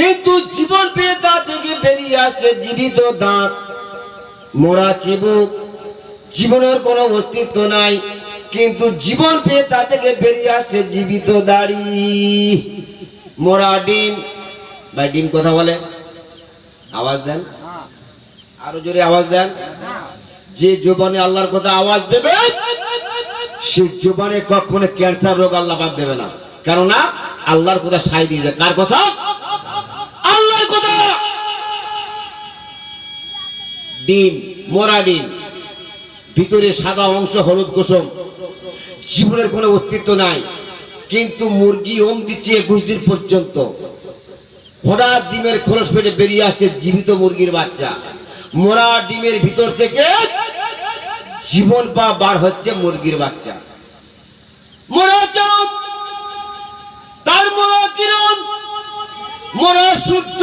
কিন্তু জীবন পেয়ে তা থেকে বেরিয়ে আসছে জীবিত দাঁত। মোরা চিবুক, জীবনের কোনো অস্তিত্ব নাই, কিন্তু জীবন পেয়ে তা থেকে বেরিয়ে আসছে জীবিত দাড়ি। মোরা ডিম, ভাই ডিম কথা বলে। আওয়াজ দেন। আরও জোরে আওয়াজ দেন। যে জোবানে আল্লাহর কথা আওয়াজ দেবে, সে জোবানে কখনো ক্যান্সার রোগ আল্লাহ বাদ দেবে না। কেননা আল্লাহর কথা সাই দিয়ে যায় কার কথা? কথা। ডিম, মরা ডিম। ভিতরে সাদা অংশ, হলুদ কুসুম। জীবনের কোনো অস্তিত্ব নাই। কিন্তু মুরগি ওম দিচ্ছে একুশ দিন পর্যন্ত। হঠাৎ ডিমের খোলস পেটে বেরিয়ে আসছে জীবিত মুরগির বাচ্চা। মোরা ডিমের ভিতর থেকে জীবন পা বার হচ্ছে মুরগির বাচ্চা। মোরা চাঁদ তার মোরা কিরণ। মোরা সূর্য,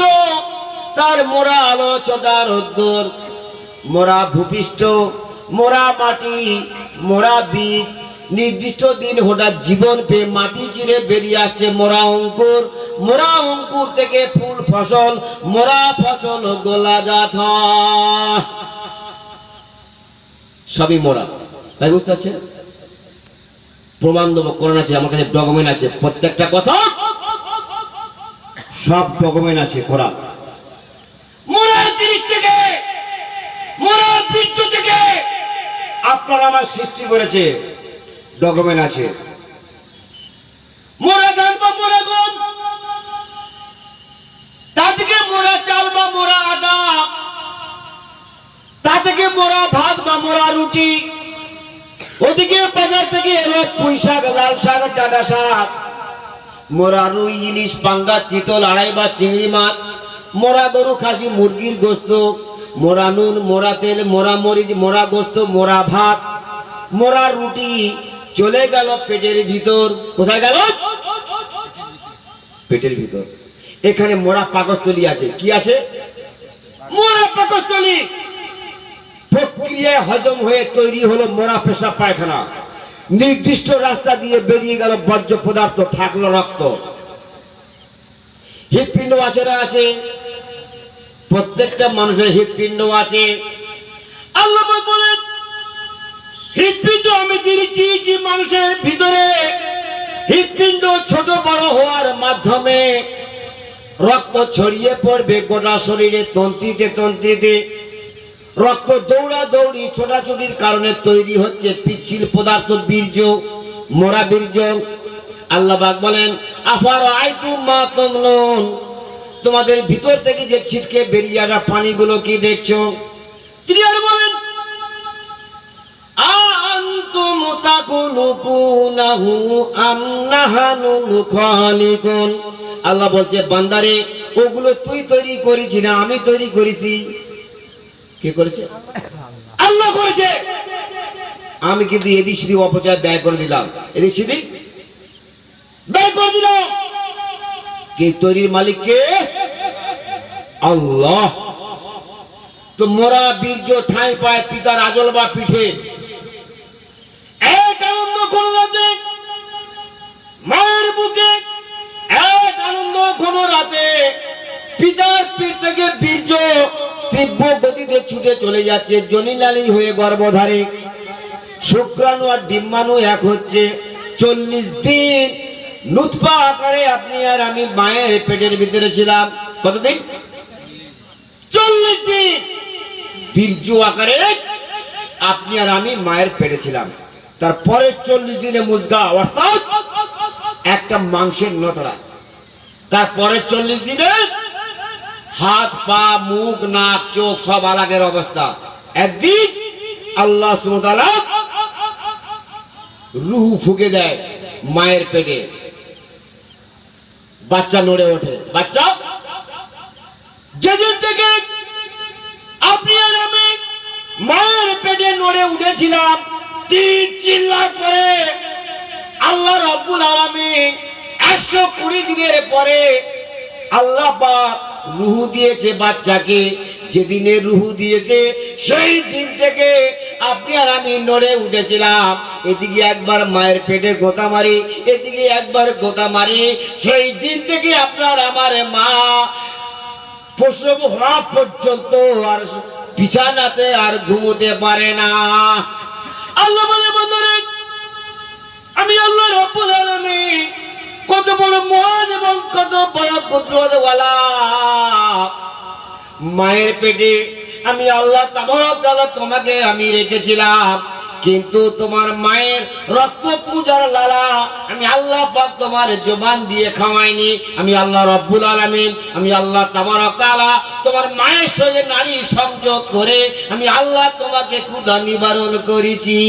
তার মোরা আলো চটা রোদ্দুর মোরা ভূপৃষ্ঠ, মোরা মাটি, মোরা বীজ। নির্দিষ্ট দিন হঠাৎ জীবন পেয়ে মাটি চিরে বেরিয়ে আসছে মোরা অঙ্কুর। মোরা অঙ্কুর থেকে ফুল ফসল, মোরা ফসল গোলা জাত হয়। সবই মোরা। তাই বুঝতে পারছেন? প্রমাণ দেবো করোনা আছে, আমার কাছে ডকুমেন্ট আছে, প্রত্যেকটা কথা সব ডকুমেন্ট আছে মোরা জিনিস থেকে মোরা বীর্য থেকে। আপনার আমার সৃষ্টি করেছে ডকুমেন্ট আছে। মোরা ধান বা মোরা গম তা থেকে মোরা চাল বা মোরা আটা তা থেকে মোরা ভাত বা মোরা রুটি। ওদিকে বাজার থেকে এলো পুঁই শাক লাল শাক ডাটা শাক মোরা রুই ইলিশ পাঙ্গা, চিতল আড়াই বা চিংড়ি মাছ, মোরা গরু খাসি, মুরগির গোস্ত, মোরা নুন, মোরা তেল, মোরা মরিচ, মোরা গোস্ত, মোরা ভাত, মোরা রুটি, চলে গেল পেটের ভিতর। কোথায় গেল? পেটের ভিতর। এখানে মোরা পাকস্থলী আছে। কি আছে? মোরা পাকস্থলী। প্রক্রিয়ায় হজম হয়ে তৈরি হলো মোরা পেশাব পায়খানা। নির্দিষ্ট রাস্তা দিয়ে বেরিয়ে গেল বর্জ্য পদার্থ, থাকল রক্ত। হৃৎপিণ্ড আছে প্রত্যেকটা মানুষের হৃৎপিণ্ড আছে। আল্লাহ বলেন, হৃৎপিণ্ড আমি দিয়েছি মানুষের ভিতরে। হৃৎপিণ্ড ছোট বড় হওয়ার মাধ্যমে রক্ত ছড়িয়ে পড়বে গোটা শরীরে, তন্ত্রীতে তন্ত্রীতে। রক্ত দৌড়া দৌড়ি ছোটাছুটির কারণে তৈরি হচ্ছে পিচ্ছিল পদার্থ বীর্য, মোরা বীর্য। আল্লাহবাক বলেন আফার আইতু মা তমনুন? তোমাদের ভিতর থেকে যে ছিটকে বেরিয়ে আসা পানিগুলো কি দেখছ? তিনি আর বলেন আল্লাহ বলছে, বান্দারে, ওগুলো তুই তৈরি করেছি না, আমি তৈরি করেছি। কে করেছে? আল্লাহ করেছে। আমি কিন্তু এদিক সেদিক অপচয় ব্যয় করে দিলাম। এদিক সেদিক ব্যয় করে দিলাম। কে তৈরির মালিক কে? আল্লাহ। তো মোরা বীর্য ঠাঁই পায় পিতার আজল বা পিঠে। এক আনন্দ কোন রাতে মায়ের বুকে এক আনন্দ কোন রাতে পিতার পিঠ থেকে বীর্য তীব্র গতিতে ছুটে চলে যাচ্ছে, জনিলালি হয়ে গর্ভধারে। শুক্রাণু আর ডিম্বাণু এক হচ্ছে। চল্লিশ দিন নুৎপা আকারে আপনি আর আমি মায়ের পেটের ভিতরে ছিলাম। কতদিন? চল্লিশ দিন বীর্য আকারে আপনি আর আমি মায়ের পেটে ছিলাম। তারপরে চল্লিশ দিনে মুজগা, অর্থাৎ একটা মাংসের নতড়া তারপরে চল্লিশ দিনে হাত, পা, মুখ, নাক, চোখ সব আলাগের অবস্থা। একদিন আল্লাহ রুহু ফুকে দেয় মায়ের পেটে। বাচ্চা নড়ে ওঠে। বাচ্চা, যেদিন থেকে আপনি আর আমি মায়ের পেটে নড়ে উঠেছিলাম, তিন চিল্লার পরে আল্লাহ রব্বুল আলামিন একশো কুড়ি দিনের পরে আল্লাহ পাক রুহু দিয়েছে বাচ্চাকে, যেদিনে রুহু দিয়েছে, সেই দিন থেকে আপনি আর আমি নড়ে উঠেছিলাম। এদিকে একবার মায়ের পেটে গোতা মারি, এদিকে একবার গোতা মারি, সেই দিন থেকে আপনার আমার মা প্রসব হওয়া পর্যন্ত আর বিছানাতে আর ঘুমোতে পারে না। আল্লাহ বলে বন্ধুরে আমি আল্লাহ রব্বুল আলামিন কত বড় মহান এবং কত বড় কুদরতওয়ালা মায়ের পেটে আমি আল্লাহ তোমাকে আমি রেখেছিলাম, কিন্তু তোমার মায়ের রক্ত পূজার লালা আমি আল্লাহ তোমার জবান দিয়ে খাওয়াইনি। আমি আল্লাহ রব্বুল আলামিন, আমি আল্লাহ তাবারক তাআলা তোমার মায়ের সঙ্গে নারী সংযোগ করে আমি আল্লাহ তোমাকে ক্ষুধা নিবারণ করেছি।